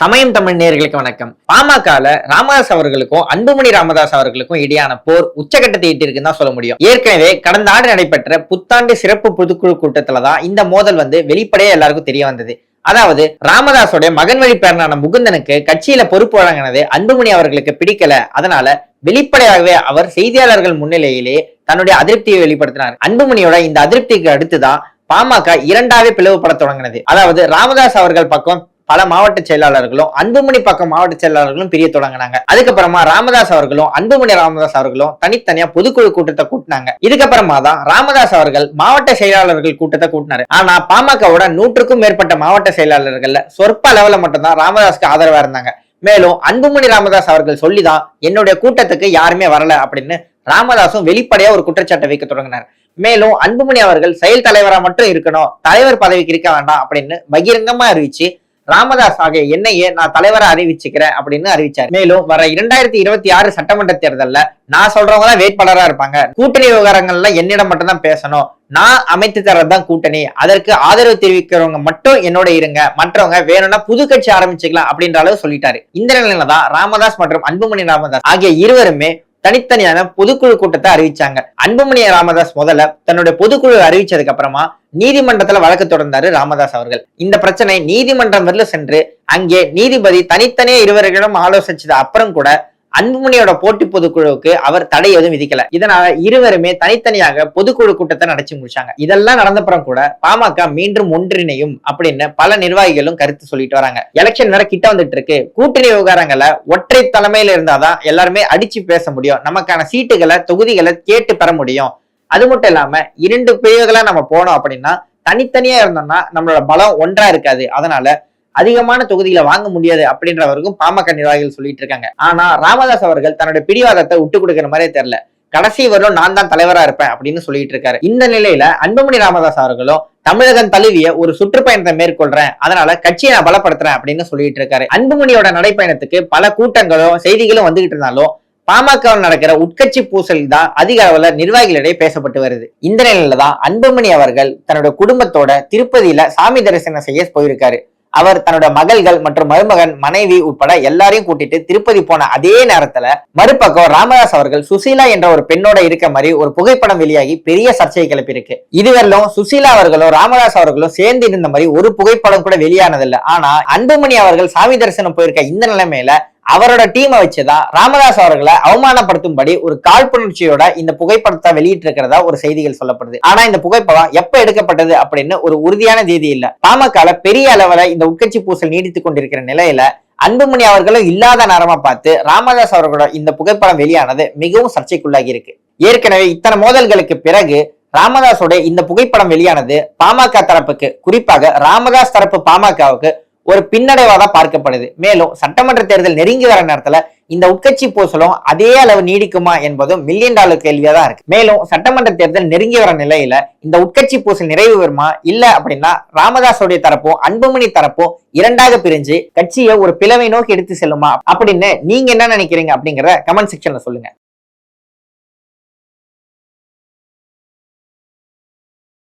சமயம் தமிழ் நேர்களுக்கு வணக்கம். பாமகல ராமதாஸ் அவர்களுக்கும் அன்புமணி ராமதாஸ் அவர்களுக்கும் இடையான போர் உச்சகட்டத்தை எட்டிருக்குன்னு தான் சொல்ல முடியும். ஏற்கனவே கடந்த ஆண்டு நடைபெற்ற புத்தாண்டு சிறப்பு பொதுக்குழு கூட்டத்துல தான் இந்த மோதல் வந்து வெளிப்படையா எல்லாருக்கும் தெரிய வந்தது. அதாவது ராமதாஸோட மகன் வழி பேரனான முகுந்தனுக்கு கட்சியில பொறுப்பு வழங்கினது அன்புமணி அவர்களுக்கு பிடிக்கல. அதனால வெளிப்படையாகவே அவர் செய்தியாளர்கள் முன்னிலையிலே தன்னுடைய அதிருப்தியை வெளிப்படுத்தினார். அன்புமணியோட இந்த அதிருப்திக்கு அடுத்துதான் பாமக இரண்டாவே பிளவுபட தொடங்கினது. அதாவது ராமதாஸ் அவர்கள் பக்கம் பல மாவட்ட செயலாளர்களும் அன்புமணி பக்கம் மாவட்ட செயலாளர்களும் பிரிய தொடங்கினாங்க. அதுக்கப்புறமா ராமதாஸ் அவர்களும் அன்புமணி ராமதாஸ் அவர்களும் தனித்தனியா பொதுக்குழு கூட்டத்தை கூட்டினாங்க. இதுக்கப்புறமா தான் ராமதாஸ் அவர்கள் மாவட்ட செயலாளர்கள் கூட்டத்தை கூட்டினாரு. ஆனா பாமகவோட நூற்றுக்கும் மேற்பட்ட மாவட்ட செயலாளர்கள்ல சொற்ப லெவல மட்டும்தான் ராமதாஸ்க்கு ஆதரவா இருந்தாங்க. மேலும் அன்புமணி ராமதாஸ் அவர்கள் சொல்லிதான் என்னுடைய கூட்டத்துக்கு யாருமே வரல அப்படின்னு ராமதாசும் வெளிப்படையா ஒரு குற்றச்சாட்டை வைக்க தொடங்கினார். மேலும் அன்புமணி அவர்கள் செயல் தலைவரா மட்டும் இருக்கணும் தலைவர் பதவிக்கு இருக்க வேண்டாம் அப்படின்னு பகிரங்கமா அறிவிச்சு ராமதாஸ் ஆகிய என்னையே நான் தலைவரை அறிவிச்சுக்கிறேன் அப்படின்னு அறிவிச்சார். மேலும் வர இரண்டாயிரத்தி இருபத்தி ஆறு சட்டமன்ற தேர்தலில் நான் சொல்றவங்க தான் வேட்பாளராக இருப்பாங்க. கூட்டணி விவகாரங்கள்ல என்னிடம் மட்டும் தான் பேசணும். நான் அமைத்து தரதுதான் கூட்டணி. அதற்கு ஆதரவு தெரிவிக்கிறவங்க மட்டும் என்னோட இருங்க. மற்றவங்க வேணும்னா புது கட்சி ஆரம்பிச்சுக்கலாம் அப்படின்ற அளவு சொல்லிட்டாரு. இந்த நிலையில தான் ராமதாஸ் மற்றும் அன்புமணி ராமதாஸ் ஆகிய இருவருமே தனித்தனியான பொதுக்குழு கூட்டத்தை அறிவிச்சாங்க. அன்புமணி ராமதாஸ் முதல்ல தன்னுடைய பொதுக்குழு அறிவிச்சதுக்கு அப்புறமா நீதிமன்றத்துல வழக்கு தொடர்ந்தாரு ராமதாஸ் அவர்கள். இந்த பிரச்சனை நீதிமன்றம் வரல சென்று அங்கே நீதிபதி தனித்தனியே இருவர்களிடம் ஆலோசிச்சது அப்புறம் கூட அன்புமணியோட போட்டி பொதுக்குழுவுக்கு அவர் தடை எதுவும் விதிக்கல. இதனால இருவருமே தனித்தனியாக பொதுக்குழு கூட்டத்தை நடத்தி முடிச்சாங்க. இதெல்லாம் நடந்தப்புறம் கூட பாமக மீண்டும் ஒன்றிணையும் அப்படின்னு பல நிர்வாகிகளும் கருத்து சொல்லிட்டு வராங்க. எலெக்ஷன் வேற கிட்ட வந்துட்டு இருக்கு கூட்டணி விவகாரங்களை ஒற்றை தலைமையில இருந்தாதான் எல்லாருமே அடிச்சு பேச முடியும். நமக்கான சீட்டுகளை தொகுதிகளை கேட்டு பெற முடியும். அது மட்டும் இல்லாம இரண்டு பிரிவுகளா நம்ம போனோம் அப்படின்னா தனித்தனியா இருந்தோம்னா நம்மளோட பலம் ஒன்றா இருக்காது. அதனால அதிகமான தொகுதிகளை வாங்க முடியாது அப்படின்றவருக்கும் பாமக நிர்வாகிகள் சொல்லிட்டு இருக்காங்க. ஆனா ராமதாஸ் அவர்கள் தன்னுடைய பிடிவாதத்தை விட்டு கொடுக்கிற மாதிரியே தெரியல. கடைசி வரலும் நான் தான் தலைவரா இருப்பேன் அப்படின்னு சொல்லிட்டு இருக்காரு. இந்த நிலையில அன்புமணி ராமதாஸ் அவர்களும் தமிழகம் தழுவிய ஒரு சுற்றுப்பயணத்தை மேற்கொள்றேன் அதனால கட்சியை நான் பலப்படுத்துறேன் அப்படின்னு சொல்லிட்டு இருக்காரு. அன்புமணியோட நடைப்பயணத்துக்கு பல கூட்டங்களும் செய்திகளும் வந்துகிட்டு இருந்தாலும் பாமகவில் நடக்கிற உட்கட்சி பூசல் தான் அதிக அளவுல நிர்வாகிகளிடையே பேசப்பட்டு வருது. இந்த நிலையில தான் அன்புமணி அவர்கள் தன்னோட குடும்பத்தோட திருப்பதியில சாமி தரிசனம் செய்ய போயிருக்காரு. அவர் தன்னோட மகள்கள் மற்றும் மருமகன் மனைவி உட்பட எல்லாரையும் கூட்டிட்டு திருப்பதி போன அதே நேரத்துல மறுபக்கம் ராமதாஸ் அவர்கள் சுசீலா என்ற ஒரு பெண்ணோட இருக்க மாதிரி ஒரு புகைப்படம் வெளியாகி பெரிய சர்ச்சையை கிளப்பியிருக்கு. இதுவரையிலும் சுசீலா அவர்களும் ராமதாஸ் அவர்களும் சேர்ந்து இருந்த மாதிரி ஒரு புகைப்படம் கூட வெளியானதில்லை. ஆனா அன்புமணி அவர்கள் சாமி தரிசனம் போயிருக்க இந்த நிலைமையில அவரோட டீமை வச்சுதான் ராமதாஸ் அவர்களை அவமானப்படுத்தும்படி ஒரு காழ்ப்புணர்ச்சியோட இந்த புகைப்படத்தை வெளியிட்டு இருக்கிறதா ஒரு செய்திகள் சொல்லப்படுது. ஆனா இந்த புகைப்படம் எப்ப எடுக்கப்பட்டது அப்படின்னு ஒரு உறுதியான தேதி இல்ல. பாமகல பெரிய அளவுல இந்த உட்கட்சி பூசல் நீடித்துக் கொண்டிருக்கிற நிலையில அன்புமணி அவர்களும் இல்லாத நேரமா பார்த்து ராமதாஸ் அவர்களோட இந்த புகைப்படம் வெளியானது மிகவும் சர்ச்சைக்குள்ளாகி இருக்கு. ஏற்கனவே இத்தனை மோதல்களுக்கு பிறகு ராமதாஸோட இந்த புகைப்படம் வெளியானது பாமக தரப்புக்கு குறிப்பாக ராமதாஸ் தரப்பு பாமகவுக்கு ஒரு பின்னடைவாக தான் பார்க்கப்படுது. மேலும் சட்டமன்ற தேர்தல் நெருங்கி வர நேரத்துல இந்த உட்கட்சி பூசலும் அதே அளவு நீடிக்குமா என்பதும் மில்லியன் டாலர் கேள்வியா தான் இருக்கு. மேலும் சட்டமன்ற தேர்தல் நெருங்கி வர நிலையில இந்த உட்கட்சி பூசல் நிறைவு வருமா இல்ல அப்படின்னா ராமதாஸோடைய தரப்பும் அன்புமணி தரப்பும் இரண்டாக பிரிஞ்சு கட்சியை ஒரு பிளவை நோக்கி எடுத்து செல்லுமா? அப்படின்னு நீங்க என்ன நினைக்கிறீங்க அப்படிங்கிற கமெண்ட் செக்ஷன்ல சொல்லுங்க.